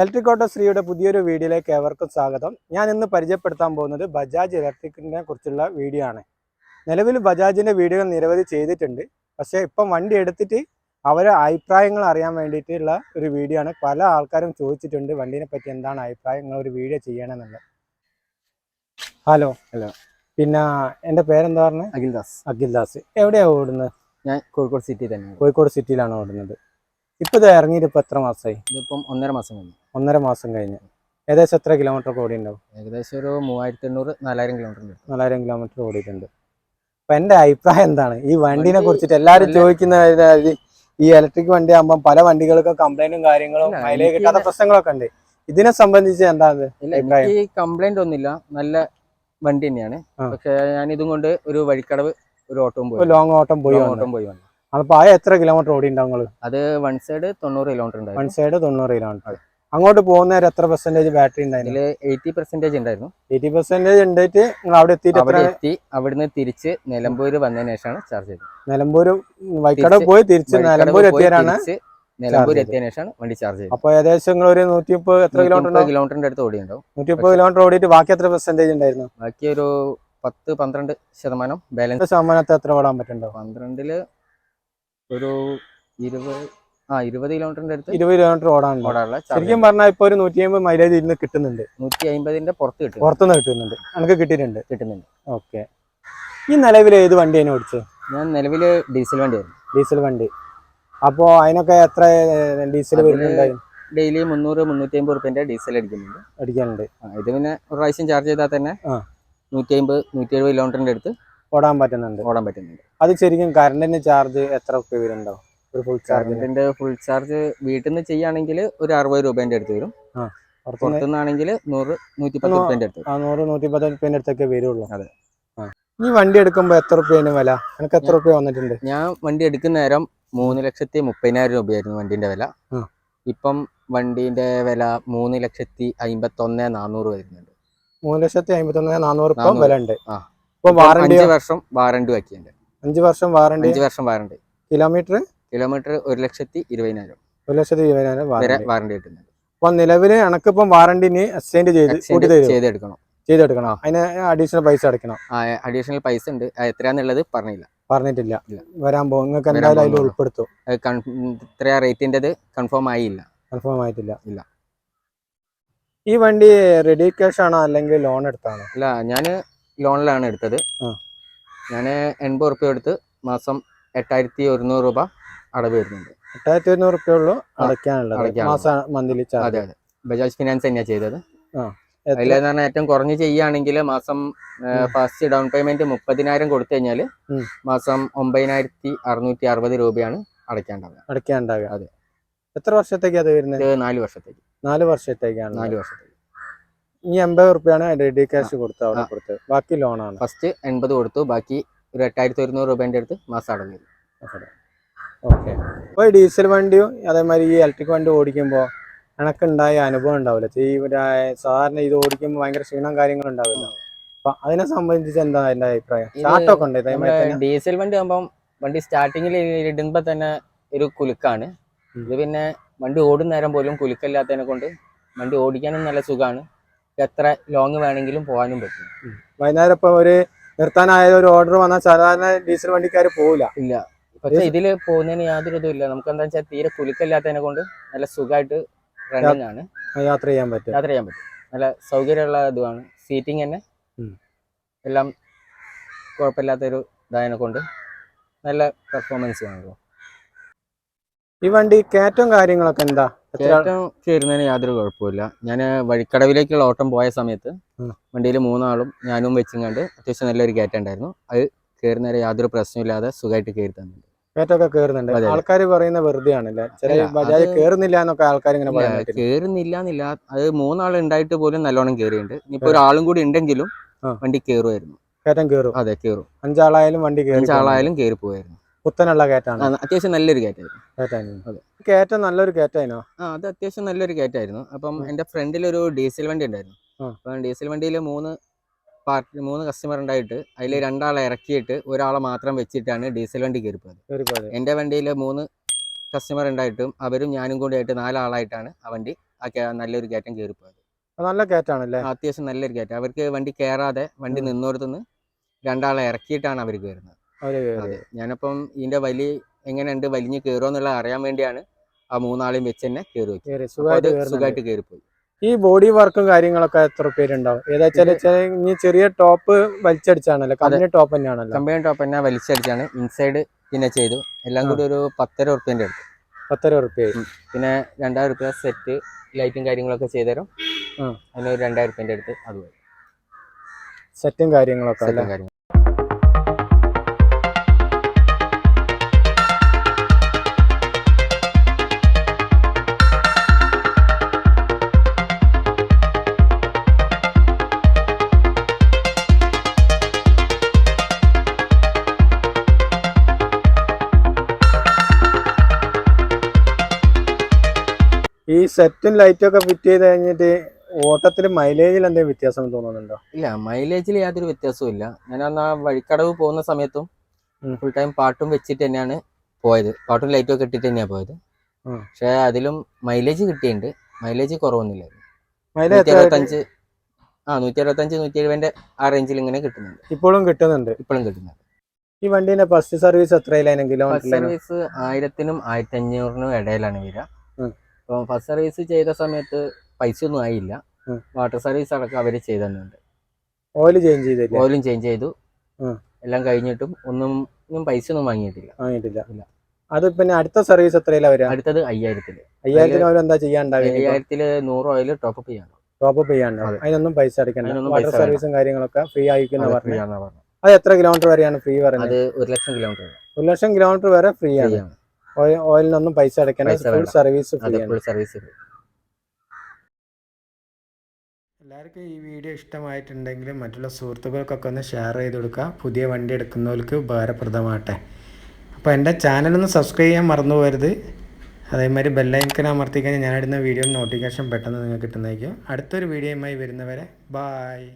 Electric auto ശ്രീയുടെ പുതിയൊരു വീഡിയോയിലേക്ക് ഏവർക്കും സ്വാഗതം. ഞാൻ ഇന്ന് പരിചയപ്പെടുത്താൻ പോകുന്നത് ബജാജ് ഇലക്ട്രിക്കിനെ കുറിച്ചുള്ള വീഡിയോ ആണ്. നിലവിൽ ബജാജിന്റെ വീഡിയോകൾ നിരവധി ചെയ്തിട്ടുണ്ട്. പക്ഷേ ഇപ്പം വണ്ടി എടുത്തിട്ട് അവരെ അഭിപ്രായങ്ങൾ അറിയാൻ വേണ്ടിയിട്ടുള്ള ഒരു വീഡിയോ ആണ്. പല ആൾക്കാരും ചോദിച്ചിട്ടുണ്ട് വണ്ടീനെ പറ്റി എന്താണ് അഭിപ്രായം നിങ്ങൾ ഒരു വീഡിയോ ചെയ്യണമെന്നുള്ളത്. Hello hello. പിന്നെ എന്റെ പേരെന്താ പറഞ്ഞത് അഖിൽദാസ്. അഖിൽദാസ്. എവിടെയാണ് ഓടുന്നത്? ഞാൻ കോഴിക്കോട് സിറ്റി തന്നെ കോഴിക്കോട് സിറ്റിയിലാണ് ഓടുന്നത്. ഇപ്പോൾ ഇത് ഇറങ്ങിയിട്ട് എത്ര മാസമായി ഇതിപ്പം ഒന്നര മാസം കഴിഞ്ഞു. ഒന്നര മാസം കഴിഞ്ഞ്. ഏകദേശം എത്ര കിലോമീറ്റർ ഓടി ഉണ്ടാവും? ഏകദേശം ഒരു മൂവായിരത്തി എണ്ണൂറ് നാലായിരം കിലോമീറ്റർ ഉണ്ട്. നാലായിരം കിലോമീറ്റർ ഓടിയിട്ടുണ്ട്. അപ്പൊ എന്റെ അഭിപ്രായം എന്താണ്? ഈ വണ്ടിനെ കുറിച്ചിട്ട് എല്ലാരും ചോദിക്കുന്ന ഈ ഇലക്ട്രിക് വണ്ടി ആകുമ്പോൾ പല വണ്ടികൾക്കും കംപ്ലൈന്റും കാര്യങ്ങളും മൈലേജ് കിട്ടാത്ത പ്രശ്നങ്ങളൊക്കെ ഉണ്ട്. ഇതിനെ സംബന്ധിച്ച് എന്താണ് ഈ കംപ്ലൈന്റ് ഒന്നുമില്ല. നല്ല വണ്ടി തന്നെയാണ്. പക്ഷെ ഞാൻ ഇതും കൊണ്ട് ഒരു വഴിക്കടവ് ഒരു ഓട്ടം പോയി. ലോങ് ഓട്ടം പോയി ഓട്ടം പോയി വന്നു. അപ്പൊ ആ എത്ര കിലോമീറ്റർ ഓടി ഉണ്ടാവും അത് വൺ സൈഡ് തൊണ്ണൂറ് കിലോമീറ്റർ വൺ സൈഡ് തൊണ്ണൂറ് കിലോമീറ്റർ അങ്ങോട്ട് പോകുന്നേരം എത്ര പെർസെന്റേജ് ബാറ്ററി ഉണ്ടായിരുന്നു എയ്റ്റി പെർസെന്റേജ് ഉണ്ടായിരുന്നു എയ്റ്റി പെർസെന്റേജ് ഉണ്ടായിട്ട് നിങ്ങൾ അവിടെ എത്തിയിട്ട് എത്ര അവിടെ എത്തി അവിടുന്ന് തിരിച്ച് നിലമ്പൂര് വന്നതിന് ശേഷമാണ് ചാർജ് ചെയ്തത്. നിലമ്പൂര് വൈക്കട പോയി തിരിച്ച് നിലമ്പൂർ എത്തിയാണ് എത്തിയാലാണ് നിലമ്പൂർ. എത്തിയതിനു ശേഷമാണ് വണ്ടി ചാർജ് ചെയ്തത്. അപ്പൊ ഏകദേശം നിങ്ങൾ ഒരു നൂറ്റി മുപ്പത് എത്ര കിലോമീറ്റർ കിലോമീറ്ററിന്റെ അടുത്ത് ഓടിയുണ്ടാവും. നൂറ്റി മുപ്പത് കിലോമീറ്റർ ഓടിയിട്ട് ബാക്കി എത്ര പെർസെന്റേജ് ഉണ്ടായിരുന്നു ബാക്കി ഒരു പത്ത് പന്ത്രണ്ട് ശതമാനം ബാലൻസ് ശതമാനത്തെ എത്ര ഓടാൻ പറ്റുന്നുണ്ടോ പന്ത്രണ്ടിൽ ഒരു ഇരുപത് ആ ഇരുപത് കിലോമീറ്ററിന്റെ അടുത്ത് ഇരുപത് കിലോമീറ്റർ ഓടാനുണ്ടോ. ഓടാനുള്ള ശരിക്കും പറഞ്ഞാൽ ഇപ്പൊ ഒരു നൂറ്റി അമ്പത് മൈലേജ് ഇരുന്ന് കിട്ടുന്നുണ്ട്. നൂറ്റി അമ്പതിന്റെ പുറത്ത് കിട്ടും. പുറത്തുനിന്ന് കിട്ടുന്നുണ്ട്. നമുക്ക് കിട്ടിയിട്ടുണ്ട്. കിട്ടുന്നുണ്ട്. ഓക്കെ. ഈ നിലവിൽ ഏത് വണ്ടിയാണ് ഓടിച്ചത് ഞാൻ നിലവിൽ ഡീസൽ വണ്ടിയായിരുന്നു. ഡീസൽ വണ്ടി. അപ്പോ അതിനൊക്കെ എത്ര ഡീസൽ അതിൽ ഡെയിലി മുന്നൂറ് മുന്നൂറ്റി അമ്പത് റുപ്യന്റെ ഡീസൽ അടിക്കുന്നുണ്ട്. അടിക്കാനുണ്ട്. ഇത് പിന്നെ ഒരു പ്രാവശ്യം ചാർജ് ചെയ്താൽ തന്നെ. നൂറ്റി അമ്പത് നൂറ്റി എഴുപത് കിലോമീറ്ററിന്റെ അടുത്ത് ഓടാൻ പറ്റുന്നുണ്ട്. ഓടാൻ പറ്റുന്നുണ്ട്. അത് ശരിക്കും കറണ്ടിന്റെ ചാർജ് എത്ര ഒക്കെ വരുന്നുണ്ടാവും ഒരു ഫുൾ ചാർജിന്റെ കറണ്ടിന്റെ ഫുൾ ചാർജ് വീട്ടിൽ നിന്ന് ചെയ്യുകയാണെങ്കിൽ ഒരു അറുപത് രൂപേന്റെ അടുത്ത് വരും. പുറത്തുനിന്ന് പുറത്തുനിന്നാണെങ്കിൽ നൂറ് നൂറ്റി പത്ത് റുപ്യന്റെ അടുത്ത് നൂറ് നൂറ്റി പത്ത് റുപ്യന്റെ അടുത്തൊക്കെ വരുള്ളൂ. അതെ. ഈ വണ്ടി എടുക്കുമ്പോൾ എത്ര രൂപയാണ് വില? എനിക്ക് എത്ര രൂപ വന്നിട്ടുണ്ട്? ഞാൻ വണ്ടി എടുക്കുന്ന നേരം മൂന്ന് ലക്ഷത്തി മുപ്പതിനായിരം രൂപയായിരുന്നു വണ്ടിന്റെ വില. ഇപ്പം വണ്ടീന്റെ വില മൂന്ന് ലക്ഷത്തി അമ്പത്തൊന്ന് നാനൂറ് വരുന്നുണ്ട്. മൂന്ന് ലക്ഷത്തി അമ്പത്തൊന്ന് നാനൂറ് ഇപ്പം നാനൂറ്. വില ഉണ്ട് ആ. ഇപ്പൊ വാറണ്ടി അഞ്ച് വർഷം വാറണ്ടി ബാക്കിയുണ്ട് അഞ്ച് വർഷം വാറണ്ടി അഞ്ച് വർഷം വാറണ്ടി കിലോമീറ്റർ? കിലോമീറ്റർ ഒരു ലക്ഷത്തി ഇരുപതിനായിരം. ഒരു ലക്ഷത്തി ഇരുപതിനായിരം വാറണ്ടി കിട്ടുന്നുണ്ട്. അപ്പൊ നിലവിൽ എനക്കിപ്പം വാറണ്ടിന് എക്സ്ചേഞ്ച് ചെയ്ത് ചെയ്തെടുക്കണം. ചെയ്തെടുക്കണോ? അതിന് അഡീഷണൽ പൈസ അടയ്ക്കണം? അഡീഷണൽ പൈസ ഉണ്ട്. എത്രയാന്നുള്ളത് പറഞ്ഞില്ല. പറഞ്ഞിട്ടില്ല. വരാൻ പോകും. നിങ്ങൾക്ക് എന്തായാലും അതിൽ. ഉൾപ്പെടുത്തും. അത് ഇത്രയാ റേറ്റിന്റെത് കൺഫേം ആയില്ല. കൺഫേം ആയിട്ടില്ല. ഇല്ല. ഈ വണ്ടി റെഡി ക്യാഷ് ആണോ അല്ലെങ്കിൽ ലോൺ എടുത്താണോ? അല്ല ഞാൻ ലോണിലാണ് എടുത്തത്. ഞാൻ എൺപത് റുപ്യ എടുത്ത് മാസം എട്ടായിരത്തി ഒരുന്നൂറ് രൂപ അടവ് വരുന്നുണ്ട്. എട്ടായിരത്തി ഒരുന്നൂറ് റുപ്യ ഉള്ളൂ അടയ്ക്കാനുള്ളത്. മാസം മന്ത്ലി അതെ അതെ. ബജാജ് ഫിനാൻസ് തന്നെയാണ് ചെയ്തത്. അതിലെന്ന് പറഞ്ഞാൽ ഏറ്റവും കുറഞ്ഞ് ചെയ്യുകയാണെങ്കിൽ മാസം. ഫസ്റ്റ് ഡൗൺ പേയ്മെന്റ് മുപ്പതിനായിരം കൊടുത്തു കഴിഞ്ഞാൽ മാസം ഒമ്പതിനായിരത്തി അറുന്നൂറ്റി അറുപത് രൂപയാണ് അടയ്ക്കാണ്ടാവുക. അടയ്ക്കാണ്ടാവുക. അതെ. എത്ര വർഷത്തേക്ക് അത് വരുന്നത്? നാല് വർഷത്തേക്ക്. നാല് വർഷത്തേക്കാണ് നാല് വർഷത്തേക്ക്. ഈ എൺപത് റുപ്യാണ് റെഡി ക്യാഷ് കൊടുത്ത് അവിടെ. കൊടുത്ത്. ബാക്കി ലോണാണ് ഫസ്റ്റ് എൺപത് കൊടുത്തു ബാക്കി ഒരു എട്ടായിരത്തി ഒരുന്നൂറ് രൂപേന്റെ അടുത്ത് മാസം അടഞ്ഞു ഓക്കെ അപ്പോൾ ഈ ഡീസൽ വണ്ടിയും അതേമാതിരി ഈ ഇലക്ട്രിക് വണ്ടി ഓടിക്കുമ്പോൾ എനക്കുണ്ടായ അനുഭവം ഉണ്ടാവില്ല. ഈ സാധാരണ ഇത് ഓടിക്കുമ്പോൾ ഭയങ്കര ക്ഷീണം കാര്യങ്ങളും ഉണ്ടാവില്ല. അപ്പൊ അതിനെ സംബന്ധിച്ച് എന്താ എന്റെ അഭിപ്രായം? സ്റ്റാർട്ടൊക്കെ ഉണ്ട് ഡീസൽ വണ്ടി ആകുമ്പം വണ്ടി സ്റ്റാർട്ടിങ്ങിൽ ഇടുമ്പോ തന്നെ ഒരു കുലുക്കാണ്. ഇത് പിന്നെ വണ്ടി ഓടുന്ന നേരം പോലും കുലുക്കല്ലാത്തതിനെ കൊണ്ട് വണ്ടി ഓടിക്കാനും നല്ല സുഖമാണ് എത്ര ലോങ് വേണമെങ്കിലും പോകാനും പറ്റും. വൈകുന്നേരം ഇപ്പൊ ഒരു നിർത്താനായ ഒരു ഓർഡർ വന്നാൽ സാധാരണ ഡീസൽ വണ്ടിക്കാർ പോവില്ല. ഇല്ല. പക്ഷെ ഇതിൽ പോകുന്നതിന് യാതൊരു ഇതും ഇല്ല. നമുക്ക് എന്താ വെച്ചാൽ തീരെ കുലുക്കല്ലാത്തതിനെ കൊണ്ട് നല്ല സുഖമായിട്ട് റണ്ണിങ് ആണ്. യാത്ര ചെയ്യാൻ പറ്റും. യാത്ര ചെയ്യാൻ പറ്റും. നല്ല സൗകര്യമുള്ള ഇതുമാണ്. സീറ്റിംഗ് തന്നെ. എല്ലാം കുഴപ്പമില്ലാത്തൊരു ഇതായതിനെ കൊണ്ട് നല്ല പെർഫോമൻസ് ആണല്ലോ ഈ വണ്ടി കയറ്റവും കാര്യങ്ങളൊക്കെ എന്താ? കയറ്റം കയറുന്നതിന് യാതൊരു കുഴപ്പമില്ല ഞാൻ വഴിക്കടവിലേക്കുള്ള ഓട്ടം പോയ സമയത്ത് വണ്ടിയിൽ മൂന്നാളും ഞാനും വെച്ചും കണ്ട് അത്യാവശ്യം നല്ലൊരു കയറ്റം ഉണ്ടായിരുന്നു. അത് കയറുന്നതിന് യാതൊരു പ്രശ്നമില്ലാതെ സുഖമായിട്ട് കയറി തന്നിട്ടുണ്ട്. കയറ്റമൊക്കെ കയറുന്നുണ്ട് ആൾക്കാർ പറയുന്ന വെറുതെ ആണല്ലേ ചില അല്ല, ബജാജ് കയറുന്നില്ല എന്നൊക്കെ ആൾക്കാർ ഇങ്ങനെ കയറുന്നില്ല എന്നില്ല അത് മൂന്നാൾ ഉണ്ടായിട്ട് പോലും നല്ലോണം കയറിയിട്ടുണ്ട് ഇനിയിപ്പോ ഒരാളും കൂടി ഉണ്ടെങ്കിലും വണ്ടി കയറുമായിരുന്നു കയറ്റം കയറും അതെ കയറും അഞ്ചാളായാലും വണ്ടി അഞ്ചാളായാലും കയറി പോയായിരുന്നു കുത്തനുള്ള കയറ്റാണ്. അത്യാവശ്യം നല്ലൊരു കയറ്റായിരുന്നു. കയറ്റാൻ അതെ. കയറ്റം നല്ലൊരു കയറ്റായിരുന്നോ ആ അത് അത്യാവശ്യം നല്ലൊരു കയറ്റായിരുന്നു. അപ്പം. എന്റെ ഫ്രണ്ടിൽ ഒരു ഡീസൽ വണ്ടി ഉണ്ടായിരുന്നു. അപ്പം ഡീസൽ വണ്ടിയിൽ മൂന്ന് പാർട്ടി മൂന്ന് കസ്റ്റമർ ഉണ്ടായിട്ട് അതിൽ രണ്ടാളെ ഇറക്കിയിട്ട് ഒരാളെ മാത്രം വെച്ചിട്ടാണ് ഡീസൽ വണ്ടി കയറി പോയത് എന്റെ വണ്ടിയിൽ മൂന്ന് കസ്റ്റമർ ഉണ്ടായിട്ടും അവരും ഞാനും കൂടി ആയിട്ട് നാലാളായിട്ടാണ് ആ വണ്ടി ആ നല്ലൊരു കയറ്റം കയറി പോയത് നല്ല കയറ്റാണല്ലേ? അത്യാവശ്യം നല്ലൊരു കയറ്റം. അവർക്ക് വണ്ടി കയറാതെ വണ്ടി. നിന്നോടത്തുനിന്ന് രണ്ടാളെ ഇറക്കിയിട്ടാണ് അവർ കയറുന്നത്. ഞാനപ്പം ഇതിന്റെ വലി എങ്ങനെയുണ്ട് വലിഞ്ഞ് കയറുമെന്നുള്ള അറിയാൻ വേണ്ടിയാണ് ആ മൂന്നാളെയും വെച്ച് തന്നെ കയറി വെച്ചത്. സുഖമായിട്ട് അത് കയറുന്നുണ്ട്. സുഖമായിട്ട് കയറി പോയി ഈ ബോഡി വർക്കും കാര്യങ്ങളൊക്കെ എത്ര പേരുണ്ടാവും? ഏതാച്ചാൽ ഇനി ചെറിയ ടോപ്പ് വലിച്ചടിച്ചാണല്ലോ? കമ്പനി ടോപ്പ് തന്നെയാണല്ലോ? കമ്പനി ടോപ്പ് തന്നെ വലിച്ചടിച്ചാണ്. ഇൻസൈഡ് പിന്നെ ചെയ്തു. എല്ലാം കൂടി ഒരു പത്തര ഉറുപ്പ്യന്റെ അടുത്ത്. പത്തര ഉറുപ്പ്യ? പിന്നെ രണ്ടായിരം ഉറുപ്പ്യ സെറ്റ് ലൈറ്റും കാര്യങ്ങളൊക്കെ ചെയ്തുതരും. ആ. അതിന് ഒരു രണ്ടായിരം റുപ്യന്റെ അടുത്ത് അത് പോയി സെറ്റും കാര്യങ്ങളൊക്കെ സെറ്റും ഈ സെറ്റും ലൈറ്റും ഒക്കെ ഫിറ്റ് ചെയ്ത് കഴിഞ്ഞിട്ട് ഓട്ടത്തിൽ മൈലേജിൽ എന്തെങ്കിലും വ്യത്യാസം തോന്നുന്നുണ്ടോ? ഇല്ല മൈലേജിൽ യാതൊരു വ്യത്യാസവും ഇല്ല. ഞാൻ അന്ന് ആ വഴിക്കടവ് പോകുന്ന സമയത്തും ഫുൾ ടൈം പാട്ടും വെച്ചിട്ട് തന്നെയാണ് പോയത്. പാട്ടും ലൈറ്റും ഒക്കെ ഇട്ടിട്ട് തന്നെയാണ് പോയത്. പക്ഷെ അതിലും മൈലേജ് കിട്ടിയിട്ടുണ്ട്. മൈലേജ് കുറവൊന്നുമില്ല നൂറ്റി അറുപത്തഞ്ച് ആ നൂറ്റി അറുപത്തഞ്ച് നൂറ്റി എഴുപതിന്റെ ആ റേഞ്ചിൽ ഇങ്ങനെ കിട്ടുന്നുണ്ട്. ഇപ്പോഴും കിട്ടുന്നുണ്ട്. ഇപ്പോഴും കിട്ടുന്നുണ്ട്. ഈ വണ്ടീന്റെ ഫസ്റ്റ് സർവീസ് എത്രയിലാണ് കിലോമീറ്റർ കിലോമീറ്ററിലാണ് സർവീസ് ആയിരത്തിനും ആയിരത്തി അഞ്ഞൂറിനും ഇടയിലാണ് വരിക. അപ്പം ഫസ്റ്റ് സർവീസ് ചെയ്ത സമയത്ത് പൈസ ഒന്നും ആയില്ല വാട്ടർ സർവീസ് അടക്കം അവർ ചെയ്ത് തന്നുണ്ട് ഓയിൽ ചേഞ്ച് ചെയ്തില്ല ഓയിലും ചേഞ്ച് ചെയ്തു. എല്ലാം കഴിഞ്ഞിട്ടും ഒന്നും ഒന്നും പൈസ ഒന്നും വാങ്ങിയിട്ടില്ല. വാങ്ങിയിട്ടില്ല. ഇല്ല. അത് പിന്നെ അടുത്ത സർവീസ് എത്രയിലാ വരിക അടുത്തത് അയ്യായിരത്തിൽ. അയ്യായിരത്തിന് അവർ എന്താ ചെയ്യാണ്ടാവുക അയ്യായിരത്തിൽ നൂറ് ഓയിൽ ടോപ്പ് ചെയ്യണം ടോപ്പ് അപ്പ് ചെയ്യാണ്ടാവും അതിനൊന്നും പൈസ അടിക്കണ്ട വാട്ടർ സർവീസും കാര്യങ്ങളൊക്കെ ഫ്രീ ആയിരിക്കുന്ന പറഞ്ഞു. അത് എത്ര കിലോമീറ്റർ വരെയാണ് ഫ്രീ പറയുന്നത്? അത് ഒരു ലക്ഷം കിലോമീറ്റർ ഒരു ലക്ഷം കിലോമീറ്റർ വരെ ഫ്രീ ആണ്. ഓയിലിനൊന്നും പൈസ അടയ്ക്കേണ്ട. പൈസ ഫുൾ. സർവീസ് ഫ്രീ ആണ്. ഫുൾ സർവീസ് എല്ലാവർക്കും ഈ വീഡിയോ ഇഷ്ടമായിട്ടുണ്ടെങ്കിൽ മറ്റുള്ള സുഹൃത്തുക്കൾക്കൊക്കെ ഒന്ന് ഷെയർ ചെയ്ത് കൊടുക്കുക. പുതിയ വണ്ടി എടുക്കുന്നവർക്ക് ഉപകാരപ്രദമാകട്ടെ. അപ്പോൾ എന്റെ ചാനലൊന്ന് സബ്സ്ക്രൈബ് ചെയ്യാൻ മറന്നു പോകരുത് അതേമാതിരി ബെല്ലൈക്കൻ അമർത്തിക്കഴിഞ്ഞാൽ ഞാനിടുന്ന വീഡിയോ നോട്ടിഫിക്കേഷൻ പെട്ടെന്ന് നിങ്ങൾക്ക് കിട്ടുന്നതായിരിക്കും. അടുത്തൊരു വീഡിയോയുമായി വരുന്നവരെ ബായ്